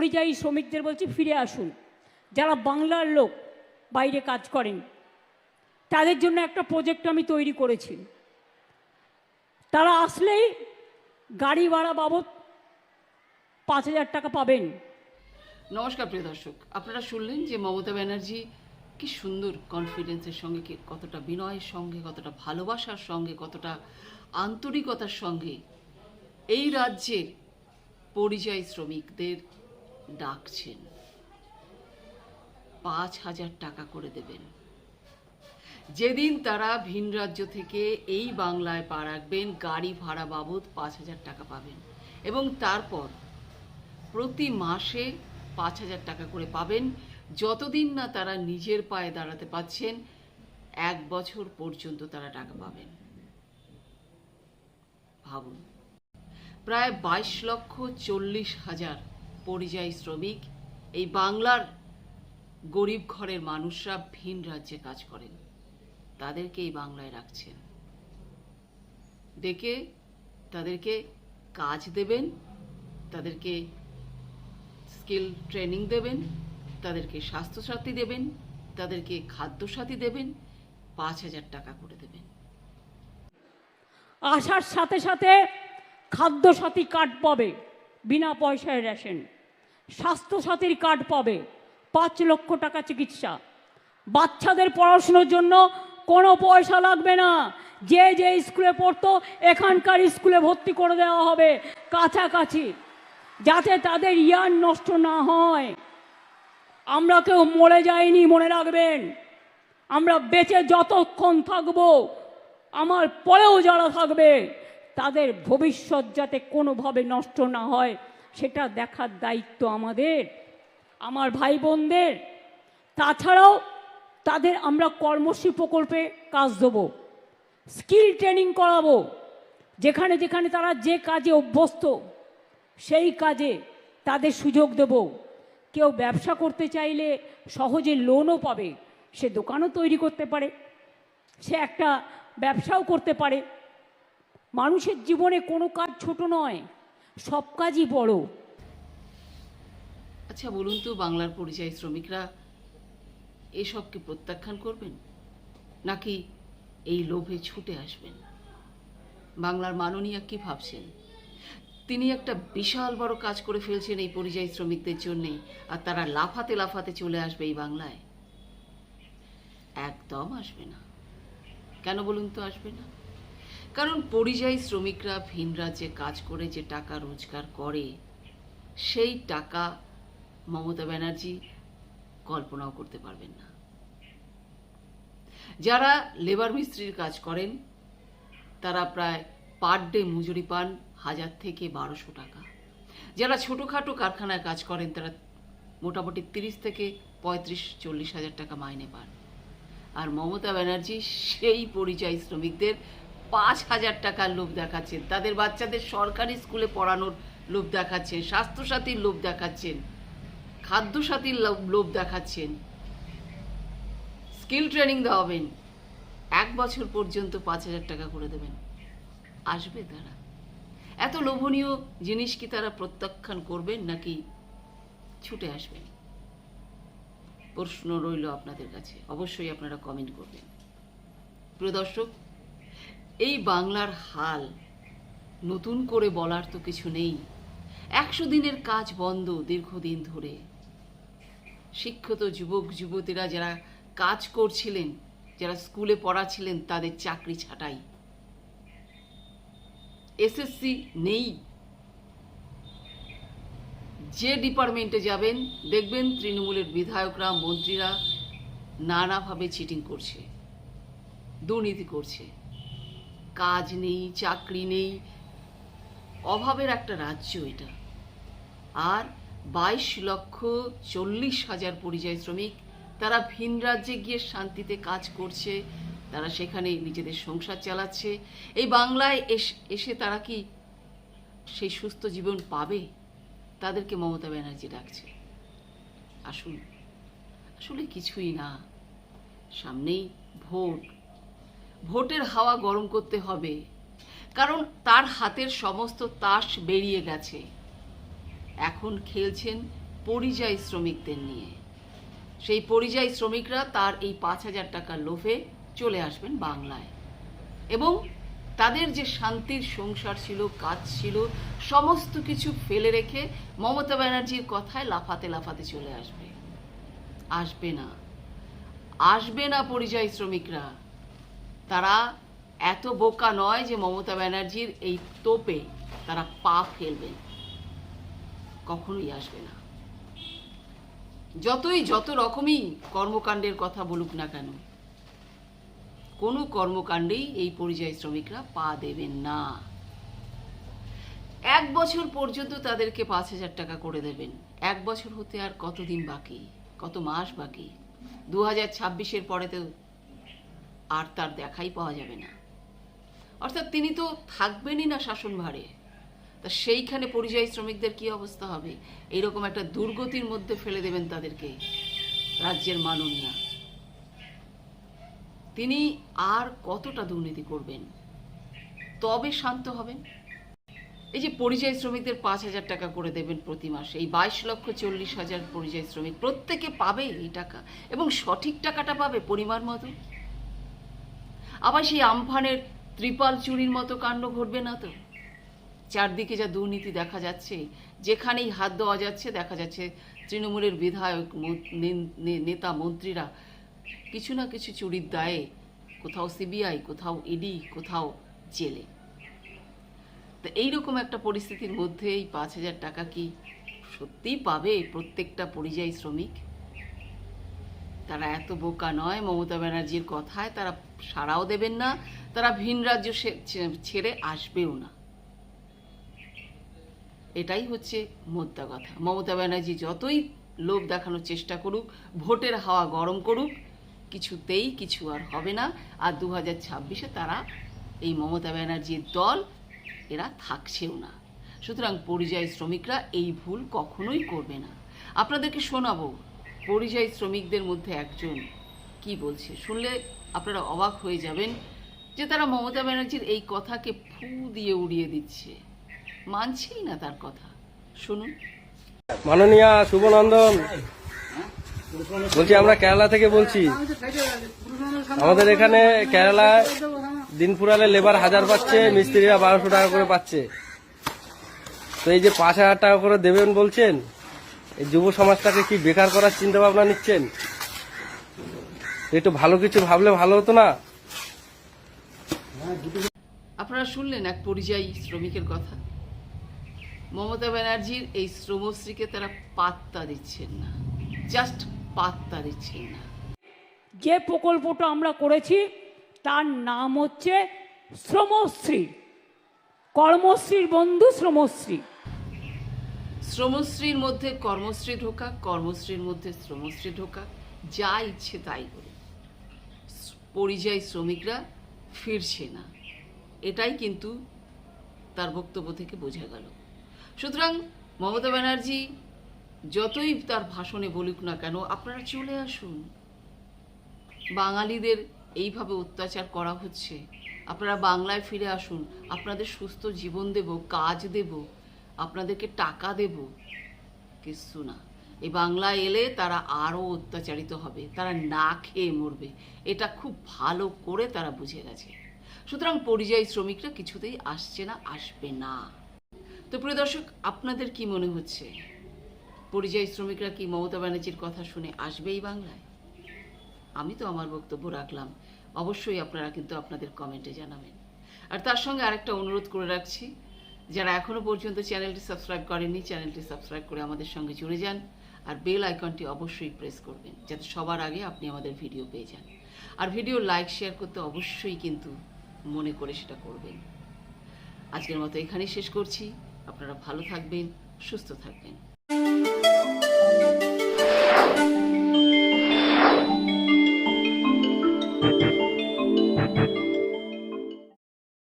পরিযায়ী শ্রমিকদের বলছি, ফিরে আসুন। যারা বাংলার লোক, বাইরে কাজ করেন, তাদের জন্য একটা প্রজেক্ট আমি তৈরি করেছি। তারা আসলেই গাড়ি ভাড়া বাবদ পাঁচ হাজার টাকা পাবেন। নমস্কার প্রিয় দর্শক, আপনারা শুনলেন যে মমতা ব্যানার্জি কি সুন্দর কনফিডেন্সের সঙ্গে কতটা বিনয়ের সঙ্গে, কতটা ভালোবাসার সঙ্গে, কতটা আন্তরিকতার সঙ্গে এই রাজ্যের পরিযায়ী শ্রমিকদের ডাকছেন। পাঁচ হাজার টাকা করে দেবেন। যেদিন তারা ভিন রাজ্য থেকে এই বাংলায় পা রাখবেন, গাড়ি ভাড়া বাবদ পাঁচ হাজার টাকা পাবেন এবং তারপর প্রতি মাসে পাঁচ হাজার টাকা করে পাবেন। যতদিন না তারা নিজের পায়ে দাঁড়াতে পাচ্ছেন, এক বছর পর্যন্ত তারা টাকা পাবেন। ভাবুন, প্রায় বাইশ লক্ষ চল্লিশ হাজার পরিযায়ী শ্রমিক, এই বাংলার গরিব ঘরের মানুষরা ভিন রাজ্যে কাজ করেন। তাদেরকে এই বাংলায় রাখছেন। ডেকে তাদেরকে কাজ দেবেন, তাদেরকে স্কিল ট্রেনিং দেবেন, তাদেরকে স্বাস্থ্যসাথী দেবেন, তাদেরকে খাদ্যসাথী দেবেন, পাঁচ হাজার টাকা করে দেবেন। আসার সাথে সাথে খাদ্য সাথী কার্ড পাবে, বিনা পয়সায় রেশন। স্বাস্থ্যসাথীর কার্ড পাবে। পাঁচ লক্ষ টাকা চিকিৎসা। বাচ্চাদের পড়াশুনোর জন্য কোনো পয়সা লাগবে না। যে যে স্কুলে পড়তো, এখানকার স্কুলে ভর্তি করে দেওয়া হবে। কাছাকাছি, যাতে তাদের ইয়ার নষ্ট না হয়। আমরা কেউ মরে যাইনি, মনে রাখবেন। আমরা বেঁচে যতক্ষণ থাকব, আমার পরেও যারা থাকবে, তাদের ভবিষ্যৎ যাতে কোনোভাবে নষ্ট না হয়। সেটা দেখার দায়িত্ব আমাদের, আমার ভাই বোনদের তাছাড়াও তাদের আমরা কর্মশ্রী প্রকল্পে কাজ দেবো, স্কিল ট্রেনিং করাবো। যেখানে যেখানে তারা যে কাজে অভ্যস্ত, সেই কাজে তাদের সুযোগ দেব। কেউ ব্যবসা করতে চাইলে সহজে লোনও পাবে, সে দোকানও তৈরি করতে পারে, সে একটা ব্যবসাও করতে পারে। মানুষের জীবনে কোনো কাজ ছোট নয় সব কাজই বড়। আচ্ছা বলুন তো বাংলার পরিযায়ী শ্রমিকরা এসবকে প্রত্যাখ্যান করবেন? নাকি এই লোভে ছুটে আসবেন? বাংলার মাননীয়া কি ভাবছেন? তিনি একটা বিশাল বড় কাজ করে ফেলছেন এই পরিযায়ী শ্রমিকদের জন্যে আর তারা লাফাতে লাফাতে চলে আসবে এই বাংলায়। একদম আসবে না। কেন বলুন তো আসবে না? কারণ পরিযায়ী শ্রমিকরা ভিন রাজ্যে কাজ করে যে টাকা রোজগার করে, সেই টাকা মমতা ব্যানার্জি কল্পনাও করতে পারবেন না। যারা লেবার মিস্ত্রির কাজ করেন, তারা প্রায় পার ডে মজুরি পান হাজার থেকে বারোশো টাকা। যারা ছোটোখাটো কারখানায় কাজ করেন, তারা মোটামুটি তিরিশ থেকে পঁয়ত্রিশ, চল্লিশ হাজার টাকা মাইনে পান। আর মমতা ব্যানার্জি সেই পরিযায়ী শ্রমিকদের পাঁচ হাজার টাকার লোভ দেখাচ্ছেন। তাদের বাচ্চাদের সরকারি স্কুলে পড়ানোর লোভ দেখাচ্ছেন, স্বাস্থ্যসাথীর লোভ দেখাচ্ছেন, খাদ্যসাথীর লোভ- দেখাচ্ছেন। স্কিল ট্রেনিং দেওয়াবেন। এক বছর পর্যন্ত পাঁচ হাজার টাকা করে দেবেন। আসবে তারা। এত লোভনীয় জিনিস কি তারা প্রত্যাখ্যান করবেন নাকি ছুটে আসবেন? প্রশ্ন রইল আপনাদের কাছে। অবশ্যই আপনারা কমেন্ট করবেন। প্রিয় দর্শক এই বাংলার হাল। নতুন করে বলার তো কিছু নেই। একশো দিনের কাজ বন্ধ দীর্ঘদিন ধরে। শিক্ষিত যুবক, যুবতীরা যারা কাজ করছিলেন, যারা স্কুলে পড়াছিলেন তাদের চাকরি ছাঁটাই। এসএসসি নেই। যে ডিপার্টমেন্টে যাবেন, দেখবেন তৃণমূলের বিধায়করা, মন্ত্রীরা নানাভাবে চিটিং করছে, দুর্নীতি করছে। কাজ নেই, চাকরি নেই। অভাবের একটা রাজ্য এটা। আর বাইশ লক্ষ চল্লিশ হাজার পরিযায়ী শ্রমিক, তারা ভিন রাজ্যে গিয়ে শান্তিতে কাজ করছে, তারা সেখানে নিজেদের সংসার চালাচ্ছে। এই বাংলায় এস- তারা কি সেই সুস্থ জীবন পাবে? তাদেরকে মমতা ব্যানার্জি ডাকছে। আসুন। আসলে কিছুই না। সামনেই ভোট। ভোটের হাওয়া গরম করতে হবে। কারণ তার হাতের সমস্ত তাস বেরিয়ে গেছে। এখন খেলছেন পরিযায়ী শ্রমিকদের নিয়ে। সেই পরিযায়ী শ্রমিকরা তার এই পাঁচ হাজার টাকার লোভে চলে আসবেন বাংলায়। এবং তাদের যে শান্তির সংসার ছিল, কাজ ছিল, সমস্ত কিছু ফেলে রেখে মমতা ব্যানার্জির কথায় লাফাতে লাফাতে চলে আসবে। আসবে না। আসবে না পরিযায়ী শ্রমিকরা। তারা এত বোকা নয় যে মমতা ব্যানার্জির এই তোপে তারা পা ফেলবেন কখনোই আসবে না। যতই যত রকমই কর্মকাণ্ডের কথা বলুক না কেন, কোনো কর্মকাণ্ডেই এই পরিযায়ী শ্রমিকরা পা দেবেন না। এক বছর পর্যন্ত তাদেরকে পাঁচ হাজার টাকা করে দেবেন। এক বছর হতে আর কতদিন বাকি? কত মাস বাকি? দু হাজার ছাব্বিশের পরে তো আর তার দেখাই পাওয়া যাবে না। অর্থাৎ তিনি তো থাকবেনই না শাসনভারে তা সেইখানে পরিযায়ী শ্রমিকদের কি অবস্থা হবে? এইরকম একটা দুর্গতির মধ্যে ফেলে দেবেন তাদেরকে। রাজ্যের মাননীয়া। তিনি আর কতটা দুর্নীতি করবেন? তবে শান্ত হবেন। এই যে পরিযায়ী শ্রমিকদের পাঁচ হাজার টাকা করে দেবেন প্রতি মাসে, এই বাইশ লক্ষ চল্লিশ হাজার পরিযায়ী শ্রমিক প্রত্যেকে পাবে এই টাকা এবং সঠিক টাকাটা পাবে পরিমাণ মতো। আবার সেই আমফানের ত্রিপাল চুরির মতো কাণ্ড ঘটবে না তো? চারদিকে যা দুর্নীতি দেখা যাচ্ছে, যেখানেই হাত দেওয়া যাচ্ছে, দেখা যাচ্ছে তৃণমূলের বিধায়ক নেতা, মন্ত্রীরা কিছু না কিছু চুরির দায়ে কোথাও সিবিআই, কোথাও ইডি, কোথাও জেলে। তো এইরকম একটা পরিস্থিতির মধ্যে এই পাঁচ হাজার টাকা কি সত্যিই পাবে প্রত্যেকটা পরিযায়ী শ্রমিক? তারা এত বোকা নয়, মমতা ব্যানার্জির কথায় তারা সাড়াও দেবেন না, তারা ভিন রাজ্য ছেড়ে আসবেও না। এটাই হচ্ছে মোদ্দা কথা। মমতা ব্যানার্জি যতই লোভ দেখানোর চেষ্টা করুক, ভোটের হাওয়া গরম করুক, কিছুতেই কিছু আর হবে না। আর দু হাজার ছাব্বিশে তারা এই মমতা ব্যানার্জির দল, এরা থাকছেও না। সুতরাং পরিযায়ী শ্রমিকরা এই ভুল কখনোই করবে না। আপনাদেরকে শোনাবো পরিযায়ী শ্রমিকদের মধ্যে একজন। কি বলছে? শুনলে আপনারা অবাক হয়ে যাবেন যে তারা মমতা ব্যানার্জির এই কথাকে ফু দিয়ে উড়িয়ে দিচ্ছে। মানছেই না তার কথা। শুনুন। মাননীয়া শুভনন্দন, বলছি আমরা কেরালা থেকে বলছি। আমাদের এখানে কেরালায় দিন ফুরালে লেবার হাজার পাচ্ছে মিস্ত্রিরা বারোশো টাকা করে পাচ্ছে। তো এই যে পাঁচ হাজার টাকা করে দেবেন বলছেন এই যুব সমাজটাকে কি বেকার করার চিন্তা ভাবনা নিচ্ছেন? একটু ভালো কিছু ভাবলে ভালো হতো না? আপনারা শুনলেন এক পরিযায়ী শ্রমিকের কথা। মমতা ব্যানার্জির এই শ্রমশ্রীকে তারা পাত্তা দিচ্ছেন না। জাস্ট পাত্তা দিচ্ছেন না। যে প্রকল্পটা আমরা করেছি তার নাম হচ্ছে শ্রমশ্রী। কর্মশ্রীর বন্ধু শ্রমশ্রী। শ্রমশ্রীর মধ্যে কর্মশ্রী ঢোকা, কর্মশ্রীর মধ্যে শ্রমশ্রী ঢোকা, যা ইচ্ছে তাই করে। পরিযায়ী শ্রমিকরা ফিরছে না। এটাই কিন্তু তার বক্তব্য থেকে বোঝা গেল। সুতরাং মমতা ব্যানার্জি, যতই তার ভাষণে বলুক না কেন, আপনারা চলে আসুন। বাঙালিদের এইভাবে অত্যাচার করা হচ্ছে। আপনারা বাংলায় ফিরে আসুন। আপনাদের সুস্থ জীবন দেব, কাজ দেব। আপনাদেরকে টাকা দেব। কিছু না। এই বাংলায় এলে তারা আরও অত্যাচারিত হবে। তারা না খেয়ে মরবে। এটা খুব ভালো করে তারা বুঝে গেছে। সুতরাং পরিযায়ী শ্রমিকরা কিছুতেই আসছে না, আসবে না। তো প্রিয় দর্শক, আপনাদের কি মনে হচ্ছে? পরিযায়ী শ্রমিকরা কি মমতা ব্যানার্জির কথা শুনে আসবে এই বাংলায়? আমি তো আমার বক্তব্য রাখলাম। অবশ্যই আপনারা কিন্তু আপনাদের কমেন্টে জানাবেন। আর তার সঙ্গে আরেকটা অনুরোধ করে রাখছি। যারা এখনও পর্যন্ত চ্যানেলটি সাবস্ক্রাইব করেননি, চ্যানেলটি সাবস্ক্রাইব করে আমাদের সঙ্গে জুড়ে যান আর বেল আইকনটি অবশ্যই প্রেস করবেন, যাতে সবার আগে আপনি আমাদের ভিডিও পেয়ে যান। আর ভিডিও লাইক, শেয়ার করতে অবশ্যই কিন্তু মনে করে সেটা করবেন। আজকের মতো এখানেই শেষ করছি। আপনারা ভালো থাকবেন, সুস্থ থাকবেন।